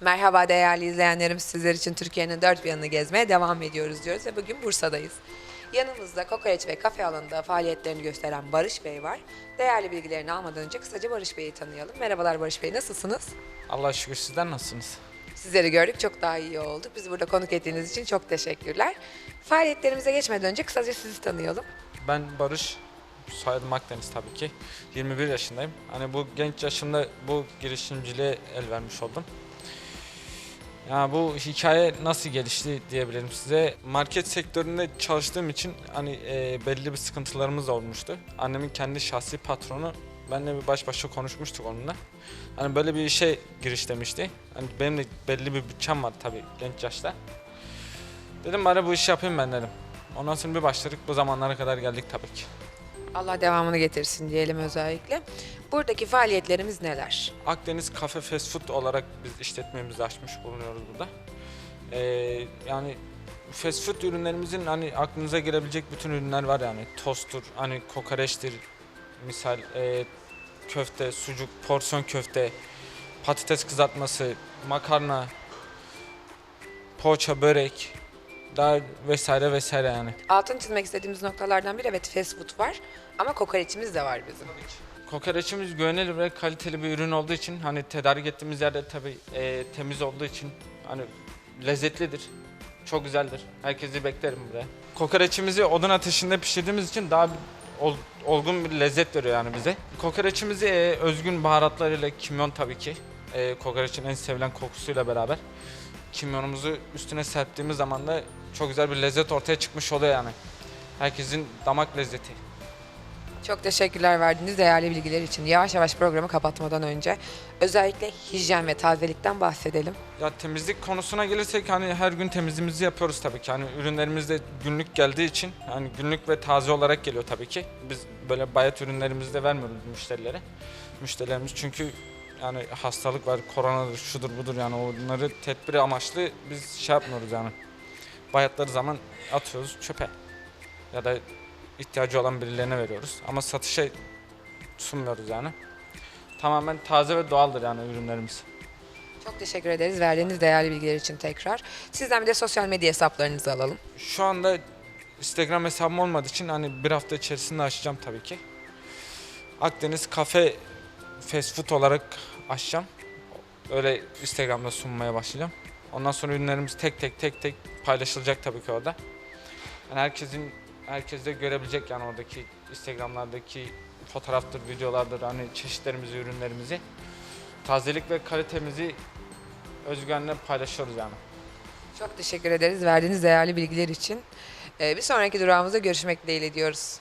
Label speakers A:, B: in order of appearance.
A: Merhaba değerli izleyenlerimiz. Sizler için Türkiye'nin dört bir yanını gezmeye devam ediyoruz diyoruz ve bugün Bursa'dayız. Yanımızda kokoreç ve kafe alanında faaliyetlerini gösteren Barış Bey var. Değerli bilgilerini almadan önce kısaca Barış Bey'i tanıyalım. Merhabalar Barış Bey, nasılsınız?
B: Allah şükür sizden nasılsınız?
A: Sizleri gördük, çok daha iyi olduk. Bizi burada konuk ettiğiniz için çok teşekkürler. Faaliyetlerimize geçmeden önce kısaca sizi tanıyalım.
B: Ben Barış, soyadım Akdeniz tabii ki. 21 yaşındayım. Hani bu genç yaşımda bu girişimciliğe el vermiş oldum. Ya bu hikaye nasıl gelişti diyebilirim size. Market sektöründe çalıştığım için hani e, belli bir sıkıntılarımız olmuştu. Annemin kendi şahsi patronu benle bir baş başa konuşmuştuk onunla. Hani böyle bir işe giriş demişti. Hani benim de belli bir bütçem var tabii genç yaşta. Dedim bari bu işi yapayım ben dedim. Ondan sonra bir başladık. Bu zamanlara kadar geldik tabii ki.
A: Allah devamını getirsin diyelim özellikle. Buradaki faaliyetlerimiz neler?
B: Akdeniz Kafe Fast Food olarak biz işletmemizi açmış bulunuyoruz burada. Ee, yani fast food ürünlerimizin hani aklınıza gelebilecek bütün ürünler var yani. Tosttur, hani kokoreçtir, misal e, köfte, sucuk, porsiyon köfte, patates kızartması, makarna, poğaça, börek, daha vesaire vesaire yani.
A: Altını çizmek istediğimiz noktalardan biri evet fast food var ama kokoreçimiz de var bizim.
B: Kokoreçimiz güvenilir ve kaliteli bir ürün olduğu için hani tedarik ettiğimiz yerde tabii e, temiz olduğu için hani lezzetlidir. Çok güzeldir. Herkesi beklerim buraya. Kokoreçimizi odun ateşinde pişirdiğimiz için daha ol- olgun bir lezzet veriyor yani bize. Kokoreçimizi e, özgün baharatlarıyla kimyon tabii ki. E, kokoreçin en sevilen kokusuyla beraber. Kimyonumuzu üstüne serptiğimiz zaman da çok güzel bir lezzet ortaya çıkmış oluyor yani. Herkesin damak lezzeti.
A: Çok teşekkürler verdiğiniz değerli bilgiler için. Yavaş yavaş programı kapatmadan önce özellikle hijyen ve tazelikten bahsedelim.
B: Ya temizlik konusuna gelirsek hani her gün temizliğimizi yapıyoruz tabii ki. Hani ürünlerimiz de günlük geldiği için hani günlük ve taze olarak geliyor tabii ki. Biz böyle bayat ürünlerimizi de vermiyoruz müşterilere. Müşterilerimiz çünkü yani hastalık var, koronadır, şudur budur yani onları tedbir amaçlı biz şey yapmıyoruz yani. Bayatları zaman atıyoruz çöpe. Ya da ihtiyacı olan birilerine veriyoruz. Ama satışa sunmuyoruz yani. Tamamen taze ve doğaldır yani ürünlerimiz.
A: Çok teşekkür ederiz verdiğiniz değerli bilgiler için tekrar. Sizden bir de sosyal medya hesaplarınızı alalım.
B: Şu anda Instagram hesabım olmadığı için hani bir hafta içerisinde açacağım tabii ki. Akdeniz Kafe Fast Food olarak açacağım. Öyle Instagram'da sunmaya başlayacağım. Ondan sonra ürünlerimiz tek tek tek tek paylaşılacak tabii ki orada. Yani herkesin herkes de görebilecek yani oradaki Instagram'lardaki fotoğraftır, videolardır hani çeşitlerimizi, ürünlerimizi. Tazelik ve kalitemizi özgüvenle paylaşıyoruz yani.
A: Çok teşekkür ederiz verdiğiniz değerli bilgiler için. Ee, bir sonraki durağımızda görüşmek dileğiyle diyoruz.